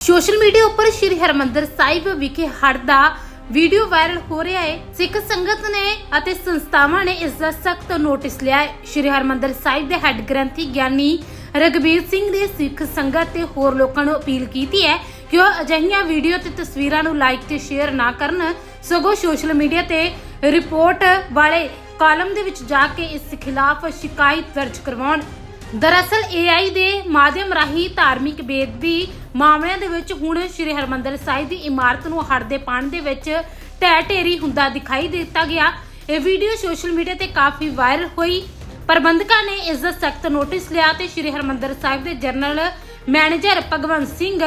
Social media ਉੱਪਰ ਸ਼੍ਰੀ ਹਰਮੰਦਰ ਸਾਹਿਬ ਵਿਖੇ ਹੜ੍ਹ ਦਾ ਵੀਡੀਓ ਵਾਇਰਲ ਹੋ ਰਿਹਾ ਹੈ। ਸਿੱਖ ਸੰਗਤ ਨੇ ਅਤੇ ਸੰਸਥਾਵਾਂ ਨੇ ਇਸ ਦਾ ਸਖਤ ਨੋਟਿਸ ਲਿਆ ਹੈ। ਸ਼੍ਰੀ ਹਰਮੰਦਰ ਸਾਹਿਬ ਦੇ ਹੈੱਡ ਗ੍ਰੰਥੀ ਗਿਆਨੀ ਰਗਬੀਰ ਸਿੰਘ ਨੇ ਸਿੱਖ ਸੰਗਤ ਤੇ ਹੋਰ ਲੋਕਾਂ ਨੂੰ ਅਪੀਲ ਕੀਤੀ ਹੈ ਕਿ ਉਹ ਅਜਿਹੀਆਂ ਵੀਡੀਓ ਤੇ ਤਸਵੀਰਾਂ ਨੂੰ ਲਾਈਕ ਤੇ ਸ਼ੇਅਰ ਨਾ ਕਰਨ। ਸਗੋਂ ਸੋਸ਼ਲ ਮੀਡੀਆ ਤੇ ਰਿਪੋਰਟ ਵਾਲੇ ਕਾਲਮ ਦੇ ਵਿੱਚ ਜਾ ਕੇ ਇਸ ਖਿਲਾਫ ਸ਼ਿਕਾਇਤ ਦਰਜ ਕਰਵਾਉਣ। ਦਰਅਸਲ AI ਦੇ ਮਾਧਿਅਮ ਰਾਹੀਂ ਧਾਰਮਿਕ ਬੇਦਬੀ ਮਾਮਲਿਆਂ ਦੇ ਵਿੱਚ ਹੁਣ ਸ੍ਰੀ ਹਰਮੰਦਰ ਸਾਹਿਬ ਦੀ ਇਮਾਰਤ ਨੂੰ ਹੜ੍ਹ ਦੇ ਪਾਣੀ ਦੇ ਵਿੱਚ ਢਹਿ ਢੇਰੀ ਹੁੰਦਾ ਦਿਖਾਈ ਦਿੱਤਾ ਗਿਆ। ਇਹ ਵੀਡੀਓ ਸੋਸ਼ਲ ਮੀਡੀਆ ਤੇ ਕਾਫੀ ਵਾਇਰਲ ਹੋਈ। ਪ੍ਰਬੰਧਕਾਂ ਨੇ ਇਸ ਦਾ ਸਖਤ ਨੋਟਿਸ ਲਿਆ ਤੇ ਸ੍ਰੀ ਹਰਮੰਦਰ ਸਾਹਿਬ ਦੇ ਜਨਰਲ ਮੈਨੇਜਰ ਭਗਵੰਤ ਸਿੰਘ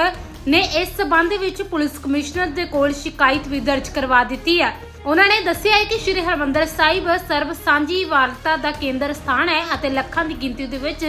ਨੇ ਇਸ ਸਬੰਧ ਵਿੱਚ ਪੁਲਿਸ ਕਮਿਸ਼ਨਰ ਦੇ ਕੋਲ ਸ਼ਿਕਾਇਤ ਵੀ ਦਰਜ ਕਰਵਾ ਦਿੱਤੀ ਹੈ। ਉਹਨਾਂ ਨੇ ਦੱਸਿਆ ਹੈ ਕਿ ਸ੍ਰੀ ਹਰਮੰਦਰ ਸਾਹਿਬ ਸਰਬ ਸਾਂਝੀ ਵਾਰਤਾ ਦਾ ਕੇਂਦਰ ਸਥਾਨ ਹੈ ਅਤੇ ਲੱਖਾਂ ਦੀ ਗਿਣਤੀ ਦੇ ਵਿੱਚ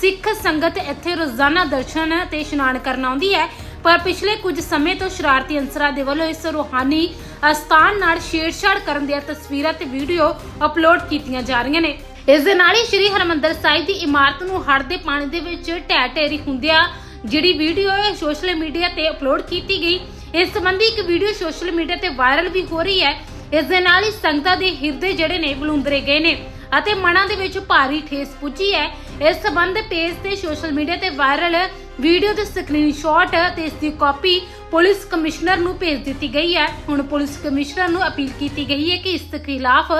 ਸਿੱਖ ਸੰਗਤ ਇੱਥੇ ਰੋਜ਼ਾਨਾ ਦਰਸ਼ਨ ਤੇ ਇਸ਼ਨਾਨ ਕਰਨ ਆਉਂਦੀ ਹੈ। ਪਰ ਪਿਛਲੇ ਕੁਝ ਸਮੇਂ ਤੋਂ ਸ਼ਰਾਰਤੀ ਅੰਸਰਾਂ ਦੇ ਵੱਲੋਂ ਇਸ ਰੂਹਾਨੀ ਅਸਥਾਨ ਨਾਲ ਛੇੜਛਾੜ ਕਰਨ ਦੀਆਂ ਤਸਵੀਰਾਂ ਤੇ ਵੀਡੀਓ ਅਪਲੋਡ ਕੀਤੀਆਂ ਜਾ ਰਹੀਆਂ ਨੇ। ਇਸ ਦੇ ਨਾਲ ਹੀ ਸ੍ਰੀ ਹਰਮੰਦਰ ਸਾਹਿਬ ਦੀ ਇਮਾਰਤ ਨੂੰ ਹੜ੍ਹ ਦੇ ਪਾਣੀ ਦੇ ਵਿੱਚ ਢਹਿ ਢੇਰੀ ਹੁੰਦਿਆਂ ਜਿਹੜੀ ਵੀਡੀਓ ਹੈ ਸੋਸ਼ਲ ਮੀਡੀਆ ਤੇ ਅਪਲੋਡ ਕੀਤੀ ਗਈ। ਇਸ ਸੰਬੰਧੀ ਇੱਕ ਵੀਡੀਓ ਸੋਸ਼ਲ ਮੀਡੀਆ ਤੇ ਵਾਇਰਲ ਵੀ ਹੋ ਰਹੀ ਹੈ। ਇਸ ਦੇ ਨਾਲ ਹੀ ਸੰਗਤਾਂ ਦੇ ਹਿਰਦੇ ਜਿਹੜੇ ਨੇ ਬਲੂੰਦਰੇ ਗਏ ਨੇ ਅਤੇ ਮਨਾਂ ਦੇ ਵਿੱਚ ਭਾਰੀ ਠੇਸ ਪੁੱਜੀ ਹੈ। ਇਸ ਸੰਬੰਧ ਪੇਜ ਤੇ ਸੋਸ਼ਲ ਮੀਡੀਆ ਤੇ ਵਾਇਰਲ ਵੀਡੀਓ ਦੇ ਸਕਰੀਨਸ਼ਾਟ ਤੇ ਇਸ ਦੀ ਕਾਪੀ ਪੁਲਿਸ ਕਮਿਸ਼ਨਰ ਨੂੰ ਭੇਜ ਦਿੱਤੀ ਗਈ ਹੈ। ਹੁਣ ਪੁਲਿਸ ਕਮਿਸ਼ਨਰ ਨੂੰ ਅਪੀਲ ਕੀਤੀ ਗਈ ਹੈ ਕਿ ਇਸ ਦੇ ਖਿਲਾਫ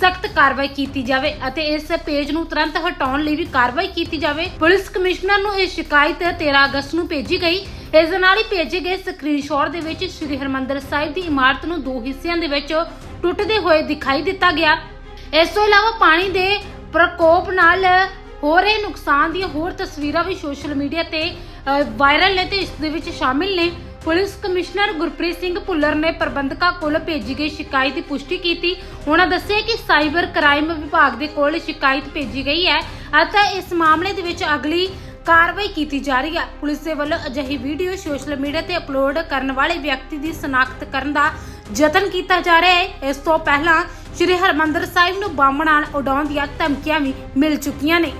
ਸਖਤ ਕਾਰਵਾਈ ਕੀਤੀ ਜਾਵੇ ਅਤੇ ਇਸ ਪੇਜ ਨੂੰ ਤੁਰੰਤ ਹਟਾਉਣ ਲਈ ਵੀ ਕਾਰਵਾਈ ਕੀਤੀ ਜਾਵੇ। ਪੁਲਿਸ ਕਮਿਸ਼ਨਰ ਨੂੰ ਇਹ ਸ਼ਿਕਾਇਤ 13 ਅਗਸਤ ਨੂੰ ਭੇਜੀ ਗਈ ਇਸ ਦੇ ਨਾਲ ਹੀ ਭੇਜੇ ਗਏ ਸਕਰੀਨਸ਼ਾਟ ਦੇ ਵਿੱਚ ਸ੍ਰੀ ਹਰਮੰਦਰ ਸਾਹਿਬ ਦੀ ਇਮਾਰਤ ਨੂੰ ਦੋ ਹਿੱਸਿਆਂ ਦੇ ਵਿੱਚ ਟੁੱਟਦੇ ਹੋਏ ਦਿਖਾਈ ਦਿੱਤਾ ਗਿਆ। ਇਸ ਤੋਂ ਇਲਾਵਾ ਪਾਣੀ ਦੇ ਪ੍ਰਕੋਪ ਨਾਲ ਹੋ ਰਹੇ ਨੁਕਸਾਨ ਦੀਆਂ ਹੋਰ ਤਸਵੀਰਾਂ ਵੀ ਸੋਸ਼ਲ ਮੀਡੀਆ ਤੇ ਵਾਇਰਲ ਨੇ ਤੇ ਇਸ ਦੇ ਵਿੱਚ ਸ਼ਾਮਿਲ ਨੇ। ਪੁਲਿਸ ਕਮਿਸ਼ਨਰ ਗੁਰਪ੍ਰੀਤ ਸਿੰਘ ਭੁੱਲਰ ਨੇ ਪ੍ਰਬੰਧਕਾਂ ਕੋਲ ਭੇਜੀ ਗਈ ਸ਼ਿਕਾਇਤ ਦੀ ਪੁਸ਼ਟੀ ਕੀਤੀ। ਉਹਨਾਂ ਦੱਸਿਆ ਕਿ ਸਾਈਬਰ ਕ੍ਰਾਈਮ ਵਿਭਾਗ ਦੇ ਕੋਲ ਸ਼ਿਕਾਇਤ ਭੇਜੀ ਗਈ ਹੈ। ਅਤੇ ਇਸ ਮਾਮਲੇ ਦੇ ਵਿੱਚ ਅਗਲੀ ਕਾਰਵਾਈ ਕੀਤੀ ਜਾ ਰਹੀ ਹੈ। ਪੁਲਿਸ ਦੇ ਵੱਲੋਂ ਅਜਿਹੀ ਵੀਡੀਓ ਸੋਸ਼ਲ ਮੀਡੀਆ ਤੇ ਅਪਲੋਡ ਕਰਨ ਵਾਲੇ ਵਿਅਕਤੀ ਦੀ ਸ਼ਨਾਖਤ ਕਰਨ ਦਾ ਯਤਨ ਕੀਤਾ ਜਾ ਰਿਹਾ ਹੈ। ਇਸ ਤੋਂ ਪਹਿਲਾਂ ਸ੍ਰੀ ਹਰਮੰਦਰ ਸਾਹਿਬ ਨੂੰ ਬੰਬ ਨਾਲ ਉਡਾਉਣ ਦੀਆਂ ਧਮਕੀਆਂ ਵੀ ਮਿਲ ਚੁੱਕੀਆਂ ਨੇ।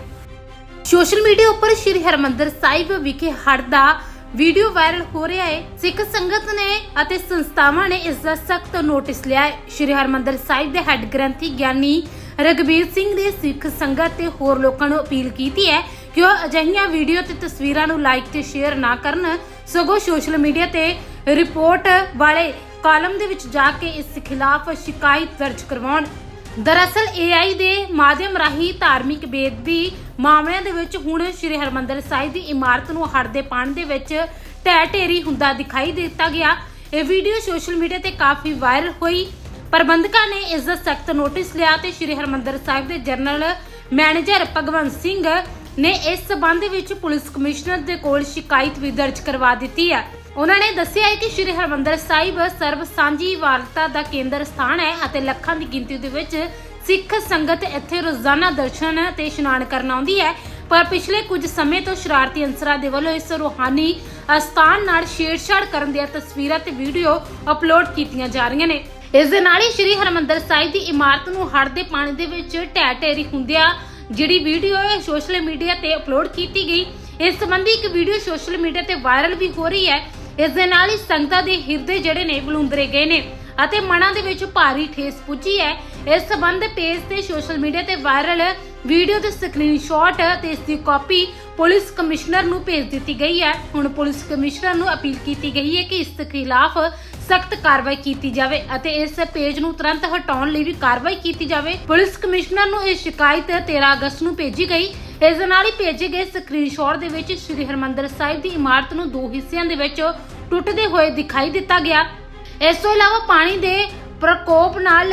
ਸੋਸ਼ਲ ਮੀਡੀਆ ਉੱਪਰ ਸ਼੍ਰੀ ਹਰਮੰਦਰ ਸਾਹਿਬ ਵਿਖੇ ਹੜ ਦਾ ਵੀਡੀਓ ਵਾਇਰਲ ਹੋ ਰਿਹਾ ਹੈ। ਸਿੱਖ ਸੰਗਤ ਨੇ ਅਤੇ ਸੰਸਥਾਵਾਂ ਨੇ ਇਸ ਦਾ ਸਖਤ ਨੋਟਿਸ ਲਿਆ ਹੈ। ਸ਼੍ਰੀ ਹਰਮੰਦਰ ਸਾਹਿਬ ਦੇ ਹੈੱਡ ਗ੍ਰੰਥੀ ਗਿਆਨੀ ਰਗਬੀਰ ਸਿੰਘ ਨੇ ਸਿੱਖ ਸੰਗਤ ਤੇ ਹੋਰ ਲੋਕਾਂ ਨੂੰ ਅਪੀਲ ਕੀਤੀ ਹੈ ਕਿ ਉਹ ਅਜਿਹੀਆਂ ਵੀਡੀਓ ਤੇ ਤਸਵੀਰਾਂ ਨੂੰ ਲਾਈਕ ਤੇ ਸ਼ੇਅਰ ਨਾ ਕਰਨ? ਸਗੋਂ ਸੋਸ਼ਲ ਮੀਡੀਆ ਤੇ ਰਿਪੋਰਟ ਵਾਲੇ ਕਾਲਮ ਦੇ ਵਿੱਚ ਜਾ ਕੇ ਇਸ ਖਿਲਾਫ ਸ਼ਿਕਾਇਤ ਦਰਜ ਕਰਵਾਉਣ। ਦਰਅਸਲ AI ਦੇ ਮਾਧਿਅਮ ਰਾਹੀਂ ਧਾਰਮਿਕ ਬੇਦਬੀ ਮਾਮਲਿਆਂ ਦੇ ਵਿੱਚ ਹੁਣ ਸ੍ਰੀ ਹਰਮੰਦਰ ਸਾਹਿਬ ਦੀ ਇਮਾਰਤ ਨੂੰ ਹੜ ਦੇ ਪਾਣੀ ਦੇ ਵਿੱਚ ਢਹਿ ਢੇਰੀ ਹੁੰਦਾ ਦਿਖਾਈ ਦਿੱਤਾ ਗਿਆ। ਇਹ ਵੀਡੀਓ ਸੋਸ਼ਲ ਮੀਡੀਆ ਤੇ ਕਾਫੀ ਵਾਇਰਲ ਹੋਈ। ਪ੍ਰਬੰਧਕਾਂ ਨੇ ਇਸ ਦਾ ਸਖਤ ਨੋਟਿਸ ਲਿਆ ਤੇ ਸ੍ਰੀ ਹਰਮੰਦਰ ਸਾਹਿਬ ਦੇ ਜਨਰਲ ਮੈਨੇਜਰ ਭਗਵੰਤ ਸਿੰਘ ਨੇ ਇਸ ਸਬੰਧ ਵਿੱਚ ਪੁਲਿਸ ਕਮਿਸ਼ਨਰ ਦੇ ਕੋਲ ਸ਼ਿਕਾਇਤ ਵੀ ਦਰਜ ਕਰਵਾ ਦਿੱਤੀ ਹੈ। ਉਹਨਾਂ ਨੇ ਦੱਸਿਆ ਹੈ ਕਿ ਸ੍ਰੀ ਹਰਮੰਦਰ ਸਾਹਿਬ ਸਰਬ ਸਾਂਝੀ ਵਾਰਤਾ ਦਾ ਕੇਂਦਰ ਸਥਾਨ ਹੈ ਅਤੇ ਲੱਖਾਂ ਦੀ ਗਿਣਤੀ ਦੇ ਵਿੱਚ ਸਿੱਖ ਸੰਗਤ ਇੱਥੇ ਰੋਜ਼ਾਨਾ ਦਰਸ਼ਨ ਤੇ ਇਸ਼ਨਾਨ ਕਰਨ ਆਉਂਦੀ ਹੈ। ਪਰ ਪਿਛਲੇ ਕੁਝ ਸਮੇਂ ਤੋਂ ਸ਼ਰਾਰਤੀ ਅੰਸਰਾਂ ਦੇ ਵੱਲੋਂ ਇਸ ਰੂਹਾਨੀ ਅਸਥਾਨ ਨਾਲ ਛੇੜਛਾੜ ਕਰਨ ਦੀਆਂ ਤਸਵੀਰਾਂ ਤੇ ਵੀਡੀਓ ਅਪਲੋਡ ਕੀਤੀਆਂ ਜਾ ਰਹੀਆਂ ਨੇ। ਇਸ ਦੇ ਨਾਲ ਹੀ ਸ੍ਰੀ ਹਰਮੰਦਰ ਸਾਹਿਬ ਦੀ ਇਮਾਰਤ ਨੂੰ ਹੜ੍ਹ ਦੇ ਪਾਣੀ ਦੇ ਵਿੱਚ ਢਹਿ ਢੇਰੀ ਹੁੰਦਿਆਂ ਜਿਹੜੀ ਵੀਡੀਓ ਹੈ ਸੋਸ਼ਲ ਮੀਡੀਆ ਤੇ ਅਪਲੋਡ ਕੀਤੀ ਗਈ, ਇਸ ਸੰਬੰਧੀ ਇੱਕ ਵੀਡੀਓ ਸੋਸ਼ਲ ਮੀਡੀਆ ਤੇ ਵਾਇਰਲ ਵੀ ਹੋ ਰਹੀ ਹੈ। ਇਸ ਦੇ ਨਾਲ ਹੀ ਸੰਗਤਾਂ ਦੇ ਹਿਰਦੇ ਜਿਹੜੇ ਨੇ ਬਲੂੰਦਰੇ ਗਏ ਨੇ। ਅਤੇ ਮਨਾਂ ਦੇ ਵਿੱਚ ਭਾਰੀ ਠੇਸ ਪੁੱਜੀ ਹੈ। ਇਸ ਸੰਬੰਧ ਪੇਜ ਤੇ ਸੋਸ਼ਲ ਮੀਡੀਆ ਤੇ ਵਾਇਰਲ ਵੀਡੀਓ ਦੇ ਸਕਰੀਨਸ਼ਾਟ ਤੇ ਇਸ ਦੀ ਕਾਪੀ ਪੁਲਿਸ ਕਮਿਸ਼ਨਰ ਨੂੰ ਭੇਜ ਦਿੱਤੀ ਗਈ ਹੈ। ਹੁਣ ਪੁਲਿਸ ਕਮਿਸ਼ਨਰ ਨੂੰ ਅਪੀਲ ਕੀਤੀ ਗਈ ਹੈ ਕਿ ਇਸ ਦੇ ਖਿਲਾਫ ਸਖਤ ਕਾਰਵਾਈ ਕੀਤੀ ਜਾਵੇ ਅਤੇ ਇਸ ਪੇਜ ਨੂੰ ਤੁਰੰਤ ਹਟਾਉਣ ਲਈ ਵੀ ਕਾਰਵਾਈ ਕੀਤੀ ਜਾਵੇ। ਪੁਲਿਸ ਕਮਿਸ਼ਨਰ ਨੂੰ ਇਹ ਸ਼ਿਕਾਇਤ 13 ਅਗਸਤ ਨੂੰ ਭੇਜੀ ਗਈ। ਇਸ ਦੇ ਨਾਲ ਹੀ ਭੇਜੇ ਗਏ ਸਕਰੀਨਸ਼ਾਟ ਦੇ ਵਿੱਚ ਸ੍ਰੀ ਹਰਮੰਦਰ ਸਾਹਿਬ ਦੀ ਇਮਾਰਤ ਨੂੰ ਦੋ ਹਿੱਸਿਆਂ ਦੇ ਵਿੱਚ ਟੁੱਟਦੇ ਹੋਏ ਦਿਖਾਈ ਦਿੱਤਾ ਗਿਆ। ਇਸ ਤੋਂ ਇਲਾਵਾ ਪਾਣੀ ਦੇ ਪ੍ਰਕੋਪ ਨਾਲ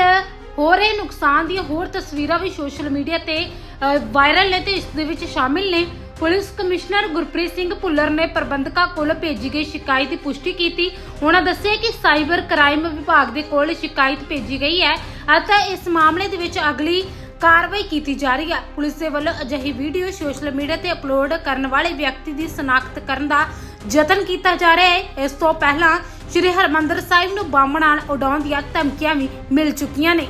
ਹੋ ਰਹੇ ਨੁਕਸਾਨ ਦੀਆਂ ਹੋਰ ਤਸਵੀਰਾਂ ਵੀ ਸੋਸ਼ਲ ਮੀਡੀਆ ਤੇ ਵਾਇਰਲ ਨੇ ਤੇ ਇਸ ਦੇ ਵਿੱਚ ਸ਼ਾਮਿਲ ਨੇ। ਪੁਲਿਸ ਕਮਿਸ਼ਨਰ ਗੁਰਪ੍ਰੀਤ ਸਿੰਘ ਭੁੱਲਰ ਨੇ ਪ੍ਰਬੰਧਕਾਂ ਕੋਲ ਭੇਜੀ ਗਈ ਸ਼ਿਕਾਇਤ ਦੀ ਪੁਸ਼ਟੀ ਕੀਤੀ। ਉਹਨਾਂ ਦੱਸਿਆ ਕਿ ਸਾਈਬਰ ਕ੍ਰਾਈਮ ਵਿਭਾਗ ਦੇ ਕੋਲ ਸ਼ਿਕਾਇਤ ਭੇਜੀ ਗਈ ਹੈ ਅਤੇ ਇਸ ਮਾਮਲੇ ਦੇ ਵਿੱਚ ਅਗਲੀ ਕਾਰਵਾਈ ਕੀਤੀ ਜਾ ਰਹੀ ਹੈ। ਪੁਲਿਸ ਦੇ ਵੱਲੋਂ ਅਜਿਹੀ ਵੀਡੀਓ ਸੋਸ਼ਲ ਮੀਡੀਆ ਤੇ ਅਪਲੋਡ ਕਰਨ ਵਾਲੇ ਵਿਅਕਤੀ ਦੀ ਸ਼ਨਾਖਤ ਕਰਨ ਦਾ ਯਤਨ ਕੀਤਾ ਜਾ ਰਿਹਾ ਹੈ। ਇਸ ਤੋਂ ਪਹਿਲਾਂ ਸ੍ਰੀ ਹਰਮੰਦਰ ਸਾਹਿਬ ਨੂੰ ਬੰਬ ਨਾਲ ਉਡਾਉਣ ਦੀਆਂ ਧਮਕੀਆਂ ਵੀ ਮਿਲ ਚੁੱਕੀਆਂ ਨੇ।